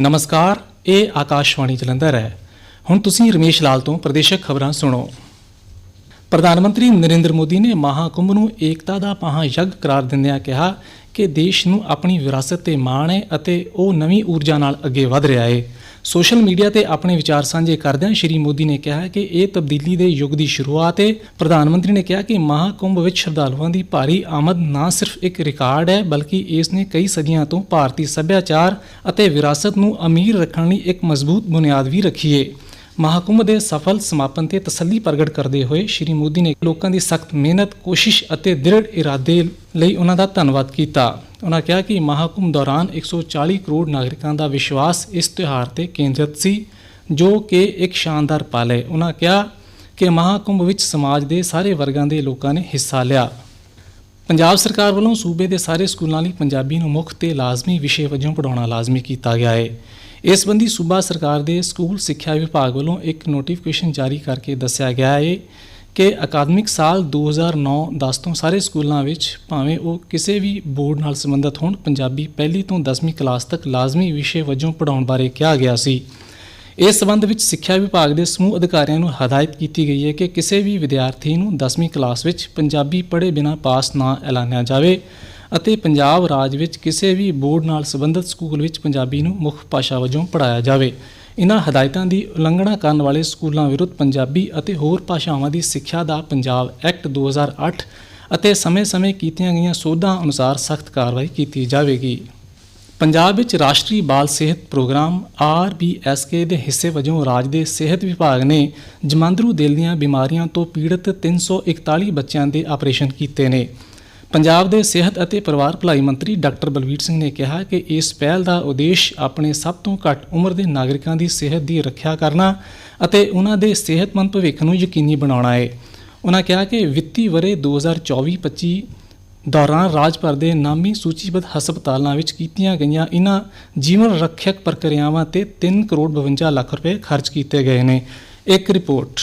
ਨਮਸਕਾਰ, ਇਹ ਆਕਾਸ਼ਵਾਣੀ ਜਲੰਧਰ ਹੈ। ਹੁਣ ਤੁਸੀਂ ਰਮੇਸ਼ ਲਾਲ ਤੋਂ ਪ੍ਰਦੇਸ਼ਕ ਖਬਰਾਂ ਸੁਣੋ। ਪ੍ਰਧਾਨ ਮੰਤਰੀ ਨਰਿੰਦਰ ਮੋਦੀ ਨੇ ਮਹਾਕੁੰਭ ਨੂੰ ਏਕਤਾ ਦਾ ਮਹਾਯੱਗ ਕਰਾਰ ਦਿੰਦਿਆਂ ਕਿਹਾ ਕਿ ਦੇਸ਼ ਨੂੰ ਆਪਣੀ ਵਿਰਾਸਤ ਤੇ ਮਾਣ ਹੈ ਅਤੇ ਉਹ ਨਵੀਂ ਊਰਜਾ ਨਾਲ ਅੱਗੇ ਵਧ ਰਿਹਾ ਹੈ। ਸੋਸ਼ਲ ਮੀਡੀਆ ਤੇ ਆਪਣੇ ਵਿਚਾਰ ਸਾਂਝੇ ਕਰਦਿਆਂ ਸ਼੍ਰੀ ਮੋਦੀ ਨੇ ਕਿਹਾ ਕਿ ਇਹ ਤਬਦੀਲੀ ਦੇ ਯੁੱਗ ਦੀ ਸ਼ੁਰੂਆਤ ਹੈ ਪ੍ਰਧਾਨ ਮੰਤਰੀ ਨੇ ਕਿਹਾ ਕਿ ਮਹਾਕੁੰਭ ਵਿੱਚ ਸ਼ਰਧਾਲੂਆਂ ਦੀ ਭਾਰੀ ਆਮਦ ਨਾ ਸਿਰਫ ਇੱਕ ਰਿਕਾਰਡ ਹੈ, ਬਲਕਿ ਇਸ ਨੇ ਕਈ ਸਦੀਆਂ ਤੋਂ ਭਾਰਤੀ ਸੱਭਿਆਚਾਰ ਅਤੇ ਵਿਰਾਸਤ ਨੂੰ ਅਮੀਰ ਰੱਖਣ ਲਈ ਇੱਕ ਮਜ਼ਬੂਤ ਬੁਨਿਆਦ ਵੀ ਰੱਖੀ ਹੈ ਮਹਾਕੁੰਭ ਦੇ ਸਫਲ ਸਮਾਪਨ ਤੇ ਤਸੱਲੀ ਪ੍ਰਗਟ ਕਰਦੇ ਹੋਏ ਸ਼੍ਰੀ ਮੋਦੀ ਨੇ ਲੋਕਾਂ ਦੀ ਸਖਤ ਮਿਹਨਤ, ਕੋਸ਼ਿਸ਼ ਅਤੇ ਦ੍ਰਿੜ ਇਰਾਦੇ ਲਈ ਉਹਨਾਂ ਦਾ ਧੰਨਵਾਦ ਕੀਤਾ। ਉਹਨਾਂ ਕਿਹਾ ਕਿ ਮਹਾਕੁੰਭ ਦੌਰਾਨ 140 ਕਰੋੜ ਨਾਗਰਿਕਾਂ ਦਾ ਵਿਸ਼ਵਾਸ ਇਸ ਤਿਉਹਾਰ ਤੇ ਕੇਂਦਰਿਤ ਸੀ ਜੋ ਕਿ ਇੱਕ ਸ਼ਾਨਦਾਰ ਪਲ ਹੈ। ਉਹਨਾਂ ਕਿਹਾ ਕਿ ਮਹਾਕੁੰਭ ਵਿੱਚ ਸਮਾਜ ਦੇ ਸਾਰੇ ਵਰਗਾਂ ਦੇ ਲੋਕਾਂ ਨੇ ਹਿੱਸਾ ਲਿਆ। ਪੰਜਾਬ ਸਰਕਾਰ ਵੱਲੋਂ ਸੂਬੇ ਦੇ ਸਾਰੇ ਸਕੂਲਾਂ ਲਈ ਪੰਜਾਬੀ ਨੂੰ ਮੁੱਖ ਤੇ ਲਾਜ਼ਮੀ ਵਿਸ਼ੇ ਵਜੋਂ ਪੜਾਉਣਾ ਲਾਜ਼ਮੀ ਕੀਤਾ ਗਿਆ ਹੈ। ਇਸ ਸੰਬੰਧੀ ਸੂਬਾ ਸਰਕਾਰ ਦੇ ਸਕੂਲ ਸਿੱਖਿਆ ਵਿਭਾਗ ਵੱਲੋਂ ਇੱਕ ਨੋਟੀਫਿਕੇਸ਼ਨ ਜਾਰੀ ਕਰਕੇ ਦੱਸਿਆ ਗਿਆ ਹੈ ਕਿ ਅਕਾਦਮਿਕ ਸਾਲ 2009-10 ਤੋਂ ਸਾਰੇ ਸਕੂਲਾਂ ਵਿੱਚ ਭਾਵੇਂ ਉਹ ਕਿਸੇ ਵੀ ਬੋਰਡ ਨਾਲ ਸੰਬੰਧਿਤ ਹੋਣ, ਪੰਜਾਬੀ ਪਹਿਲੀ ਤੋਂ 10ਵੀਂ ਕਲਾਸ ਤੱਕ ਲਾਜ਼ਮੀ ਵਿਸ਼ੇ ਵਜੋਂ ਪੜਾਉਣ ਬਾਰੇ ਕਿਹਾ ਗਿਆ ਸੀ। ਇਸ ਸਬੰਧ ਵਿੱਚ ਸਿੱਖਿਆ ਵਿਭਾਗ ਦੇ ਸਮੂਹ ਅਧਿਕਾਰੀਆਂ ਨੂੰ ਹਦਾਇਤ ਕੀਤੀ ਗਈ ਹੈ ਕਿ ਕਿਸੇ ਵੀ ਵਿਦਿਆਰਥੀ ਨੂੰ 10ਵੀਂ ਕਲਾਸ ਵਿੱਚ ਪੰਜਾਬੀ ਪੜ੍ਹੇ ਬਿਨਾਂ ਪਾਸ ਨਾ ਐਲਾਨਿਆ ਜਾਵੇ ਅਤੇ ਪੰਜਾਬ ਰਾਜ ਵਿੱਚ ਕਿਸੇ ਵੀ ਬੋਰਡ ਨਾਲ ਸੰਬੰਧਿਤ ਸਕੂਲ ਵਿੱਚ ਪੰਜਾਬੀ ਨੂੰ ਮੁੱਖ ਭਾਸ਼ਾ ਵਜੋਂ ਪੜ੍ਹਾਇਆ ਜਾਵੇ। ਇਨ੍ਹਾਂ ਹਦਾਇਤਾਂ ਦੀ ਉਲੰਘਣਾ ਕਰਨ ਵਾਲੇ ਸਕੂਲਾਂ ਵਿਰੁੱਧ ਪੰਜਾਬੀ ਅਤੇ ਹੋਰ ਭਾਸ਼ਾਵਾਂ ਦੀ ਸਿੱਖਿਆ ਦਾ ਪੰਜਾਬ ਐਕਟ 2008 ਅਤੇ ਸਮੇਂ-ਸਮੇਂ ਕੀਤੀਆਂ ਗਈਆਂ ਸੋਧਾਂ ਅਨੁਸਾਰ ਸਖਤ ਕਾਰਵਾਈ ਕੀਤੀ ਜਾਵੇਗੀ। ਪੰਜਾਬ ਵਿੱਚ ਰਾਸ਼ਟਰੀ ਬਾਲ ਸਿਹਤ ਪ੍ਰੋਗਰਾਮ ਆਰਬੀਐਸਕੇ ਦੇ ਹਿੱਸੇ ਵਜੋਂ ਰਾਜ ਦੇ ਸਿਹਤ ਵਿਭਾਗ ਨੇ ਜਮਾਂਦਰੂ ਦਿਲ ਦੀਆਂ ਬਿਮਾਰੀਆਂ ਤੋਂ ਪੀੜਤ 341 ਬੱਚਿਆਂ ਦੇ ਆਪਰੇਸ਼ਨ ਕੀਤੇ ਨੇ। ਪੰਜਾਬ ਦੇ ਸਿਹਤ ਅਤੇ ਪਰਿਵਾਰ ਭਲਾਈ ਮੰਤਰੀ ਡਾਕਟਰ ਬਲਵੀਰ ਸਿੰਘ ਨੇ ਕਿਹਾ ਕਿ ਇਸ ਪਹਿਲ ਦਾ ਉਦੇਸ਼ ਆਪਣੇ ਸਭ ਤੋਂ ਘੱਟ ਉਮਰ ਦੇ ਨਾਗਰਿਕਾਂ ਦੀ ਸਿਹਤ ਦੀ ਰੱਖਿਆ ਕਰਨਾ ਅਤੇ ਉਹਨਾਂ ਦੇ ਸਿਹਤਮੰਦ ਭਵਿੱਖ ਨੂੰ ਯਕੀਨੀ ਬਣਾਉਣਾ ਹੈ। ਉਹਨਾਂ ਕਿਹਾ ਕਿ ਵਿੱਤੀ ਵਰ੍ਹੇ 2024-25 ਦੌਰਾਨ ਰਾਜ ਭਰ ਦੇ ਨਾਮੀ ਸੂਚੀਬੱਧ ਹਸਪਤਾਲਾਂ ਵਿੱਚ ਕੀਤੀਆਂ ਗਈਆਂ ਇਹਨਾਂ ਜੀਵਨ ਰੱਖਿਅਕ ਪ੍ਰਕਿਰਿਆਵਾਂ ਤੇ 3 ਕਰੋੜ 52 ਲੱਖ ਰੁਪਏ ਖਰਚ ਕੀਤੇ ਗਏ ਨੇ ਇੱਕ ਰਿਪੋਰਟ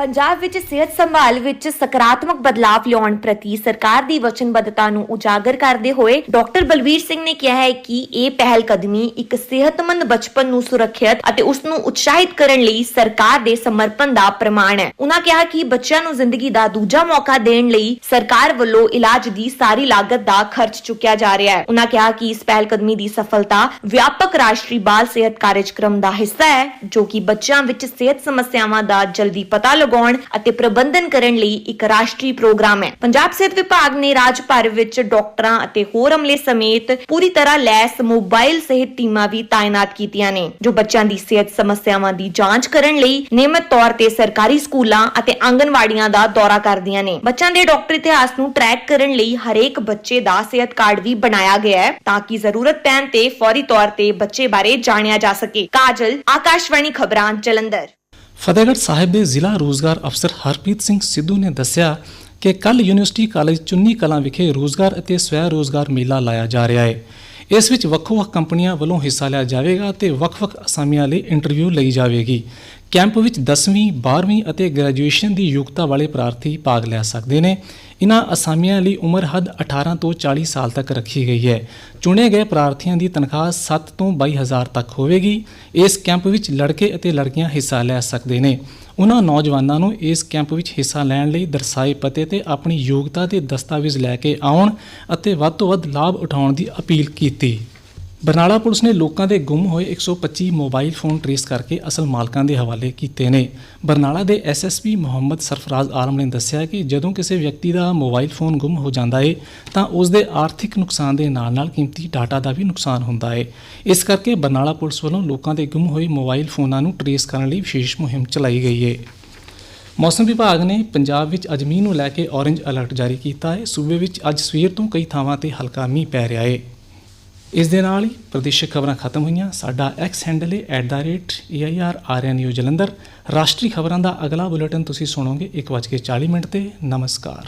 ਪੰਜਾਬ ਵਿੱਚ ਸਿਹਤ ਸੰਭਾਲ ਵਿੱਚ ਸਕਾਰਾਤਮਕ ਬਦਲਾਅ ਲਿਆਉਣ ਪ੍ਰਤੀ ਸਰਕਾਰ ਦੀ ਵਚਨਬੱਧਤਾ ਨੂੰ ਉਜਾਗਰ ਕਰਦੇ ਹੋਏ ਡਾਕਟਰ ਬਲਵੀਰ ਸਿੰਘ ਨੇ ਕਿਹਾ ਹੈ ਕਿ ਇਹ ਪਹਿਲ ਕਦਮੀ ਇੱਕ ਸਿਹਤਮੰਦ ਬਚਪਨ ਨੂੰ ਸੁਰੱਖਿਅਤ ਅਤੇ ਉਸ ਨੂੰ ਉਤਸ਼ਾਹਿਤ ਕਰਨ ਲਈ ਸਰਕਾਰ ਦੇ ਸਮਰਪਣ ਦਾ ਪ੍ਰਮਾਣ ਹੈ। ਉਨ੍ਹਾਂ ਕਿਹਾ ਕਿ ਬੱਚਿਆਂ ਨੂੰ ਜ਼ਿੰਦਗੀ ਦਾ ਦੂਜਾ ਮੌਕਾ ਦੇਣ ਲਈ ਸਰਕਾਰ ਵੱਲੋਂ ਇਲਾਜ ਦੀ ਸਾਰੀ ਲਾਗਤ ਦਾ ਖਰਚ ਚੁੱਕਿਆ ਜਾ ਰਿਹਾ ਹੈ। ਉਨ੍ਹਾਂ ਕਿਹਾ ਕਿ ਇਸ ਪਹਿਲ ਕਦਮੀ ਦੀ ਸਫਲਤਾ ਵਿਆਪਕ ਰਾਸ਼ਟਰੀ ਬਾਲ ਸਿਹਤ ਕਾਰਜਕ੍ਰਮ ਦਾ ਹਿੱਸਾ ਹੈ, ਜੋ ਕਿ ਬੱਚਿਆਂ ਵਿੱਚ ਸਿਹਤ ਸਮੱਸਿਆਵਾਂ ਦਾ ਜਲਦੀ ਪਤਾ ਲਗਾਉਣ ਅਤੇ ਪ੍ਰਬੰਧਨ ਕਰਨ ਲਈ ਇੱਕ ਰਾਸ਼ਟਰੀ ਪ੍ਰੋਗਰਾਮ ਹੈ। ਪੰਜਾਬ ਸਿਹਤ ਵਿਭਾਗ ਨੇ ਰਾਜ ਭਰ ਵਿੱਚ ਡਾਕਟਰਾਂ ਅਤੇ ਹੋਰ ਅਮਲੇ ਸਮੇਤ ਪੂਰੀ ਤਰ੍ਹਾਂ ਲੈਸ ਮੋਬਾਈਲ ਸਿਹਤ ਟੀਮਾਂ ਵੀ ਤਾਇਨਾਤ ਕੀਤੀਆਂ ਨੇ, ਜੋ ਬੱਚਿਆਂ ਦੀ ਸਿਹਤ ਸਮੱਸਿਆਵਾਂ ਦੀ ਜਾਂਚ ਕਰਨ ਲਈ ਨਿਯਮਤ ਤੌਰ ਤੇ ਸਰਕਾਰੀ ਸਕੂਲਾਂ ਅਤੇ ਆਂਗਨਵਾੜੀਆਂ ਦਾ ਦੌਰਾ ਕਰਦੀਆਂ ਨੇ। ਬੱਚਿਆਂ ਦੇ ਡਾਕਟਰ ਇਤਿਹਾਸ ਨੂੰ ਟਰੈਕ ਕਰਨ ਲਈ ਹਰੇਕ ਬੱਚੇ ਦਾ ਸਿਹਤ ਕਾਰਡ ਵੀ ਬਣਾਇਆ ਗਿਆ ਹੈ, ਤਾਂ ਕਿ ਜ਼ਰੂਰਤ ਪੈਣ ਤੇ ਫੌਰੀ ਤੌਰ ਤੇ ਬੱਚੇ ਬਾਰੇ ਜਾਣਿਆ ਜਾ ਸਕੇ। ਕਾਜਲ, ਆਕਾਸ਼ਵਾਣੀ ਖਬਰਾਂ ਜਲੰਧਰ। ਫਤਿਹਗੜ੍ਹ ਸਾਹਿਬ ਦੇ ਜ਼ਿਲ੍ਹਾ ਰੋਜ਼ਗਾਰ ਅਫਸਰ ਹਰਪ੍ਰੀਤ ਸਿੰਘ ਸਿੱਧੂ ਨੇ ਦੱਸਿਆ ਕਿ ਕੱਲ ਯੂਨੀਵਰਸਿਟੀ ਕਾਲਜ ਚੁੰਨੀ ਕਲਾਂ ਵਿਖੇ ਰੋਜ਼ਗਾਰ ਅਤੇ ਸਵੈ ਰੋਜ਼ਗਾਰ ਮੇਲਾ ਲਾਇਆ ਜਾ ਰਿਹਾ ਹੈ। ਇਸ ਵਿੱਚ ਵੱਖ-ਵੱਖ ਕੰਪਨੀਆਂ ਵੱਲੋਂ ਹਿੱਸਾ ਲਿਆ ਜਾਵੇਗਾ ਤੇ ਵੱਖ-ਵੱਖ ਅਸਾਮੀਆਂ ਲਈ ਇੰਟਰਵਿਊ ਲਈ ਜਾਵੇਗੀ। ਕੈਂਪ ਵਿੱਚ 10ਵੀਂ 12ਵੀਂ ਅਤੇ ਗ੍ਰੈਜੂਏਸ਼ਨ ਦੀ ਯੋਗਤਾ ਵਾਲੇ ਪ੍ਰਾਰਥੀ ਭਾਗ ਲੈ ਸਕਦੇ ਨੇ। ਇਨ੍ਹਾਂ ਅਸਾਮੀਆਂ ਲਈ ਉਮਰ ਹੱਦ 18 ਤੋਂ 40 ਸਾਲ ਤੱਕ ਰੱਖੀ ਗਈ ਹੈ। ਚੁਣੇ ਗਏ ਪ੍ਰਾਰਥੀਆਂ ਦੀ ਤਨਖਾਹ 7 ਤੋਂ 22000 ਤੱਕ ਹੋਵੇਗੀ। ਇਸ ਕੈਂਪ ਵਿੱਚ ਲੜਕੇ ਅਤੇ ਲੜਕੀਆਂ ਹਿੱਸਾ ਲੈ ਸਕਦੇ ਨੇ। ਉਹਨਾਂ ਨੌਜਵਾਨਾਂ ਨੂੰ ਇਸ ਕੈਂਪ ਵਿੱਚ ਹਿੱਸਾ ਲੈਣ ਲਈ ਦਰਸਾਏ ਪਤੇ ਤੇ ਆਪਣੀ ਯੋਗਤਾ ਦੇ ਦਸਤਾਵੇਜ਼ ਲੈ ਕੇ ਆਉਣ ਅਤੇ ਵੱਧ ਤੋਂ ਵੱਧ ਲਾਭ ਉਠਾਉਣ ਦੀ ਅਪੀਲ ਕੀਤੀ। ਬਰਨਾਲਾ ਪੁਲਿਸ ਨੇ ਲੋਕਾਂ ਦੇ ਗੁੰਮ ਹੋਏ 125 ਮੋਬਾਈਲ ਫੋਨ ਟ੍ਰੇਸ ਕਰਕੇ ਅਸਲ ਮਾਲਕਾਂ ਦੇ ਹਵਾਲੇ ਕੀਤੇ ਨੇ। ਬਰਨਾਲਾ ਦੇ ਐਸਐਸਪੀ ਮੁਹੰਮਦ ਸਰਫਰਾਜ਼ ਆਲਮ ਨੇ ਦੱਸਿਆ ਕਿ ਜਦੋਂ ਕਿਸੇ ਵਿਅਕਤੀ ਦਾ ਮੋਬਾਈਲ ਫੋਨ ਗੁੰਮ ਹੋ ਜਾਂਦਾ ਏ, ਤਾਂ ਉਸ ਦੇ ਆਰਥਿਕ ਨੁਕਸਾਨ ਦੇ ਨਾਲ-ਨਾਲ ਕੀਮਤੀ ਡਾਟਾ ਦਾ ਵੀ ਨੁਕਸਾਨ ਹੁੰਦਾ ਹੈ ਇਸ ਕਰਕੇ ਬਰਨਾਲਾ ਪੁਲਿਸ ਵੱਲੋਂ ਲੋਕਾਂ ਦੇ ਗੁੰਮ ਹੋਏ ਮੋਬਾਈਲ ਫੋਨਾਂ ਨੂੰ ਟ੍ਰੇਸ ਕਰਨ ਲਈ ਵਿਸ਼ੇਸ਼ ਮੁਹਿੰਮ ਚਲਾਈ ਗਈ ਏ। ਮੌਸਮ ਵਿਭਾਗ ਨੇ ਪੰਜਾਬ ਵਿੱਚ ਅੱਜ ਮੀਂਹ ਨੂੰ ਲੈ ਕੇ ਔਰੇਂਜ ਅਲਰਟ ਜਾਰੀ ਕੀਤਾ ਹੈ ਸੂਬੇ ਵਿੱਚ ਅੱਜ ਸਵੇਰ ਤੋਂ ਕਈ ਥਾਵਾਂ ਤੇ ਹਲਕਾ ਮੀਂਹ ਪੈ ਰਿਹਾ ਏ। ਇਸ ਦੇ ਨਾਲ ਹੀ ਪ੍ਰਦੇਸ਼ਿਕ ਖਬਰਾਂ ਖਤਮ ਹੋਈਆਂ। ਸਾਡਾ ਐਕਸ ਹੈਂਡਲ ਹੈ @airrnu ਜਲੰਧਰ। ਰਾਸ਼ਟਰੀ ਖਬਰਾਂ ਦਾ ਅਗਲਾ ਬੁਲੇਟਿਨ ਤੁਸੀਂ ਸੁਣੋਗੇ 1:40 ਮਿੰਟ ਤੇ। ਨਮਸਕਾਰ।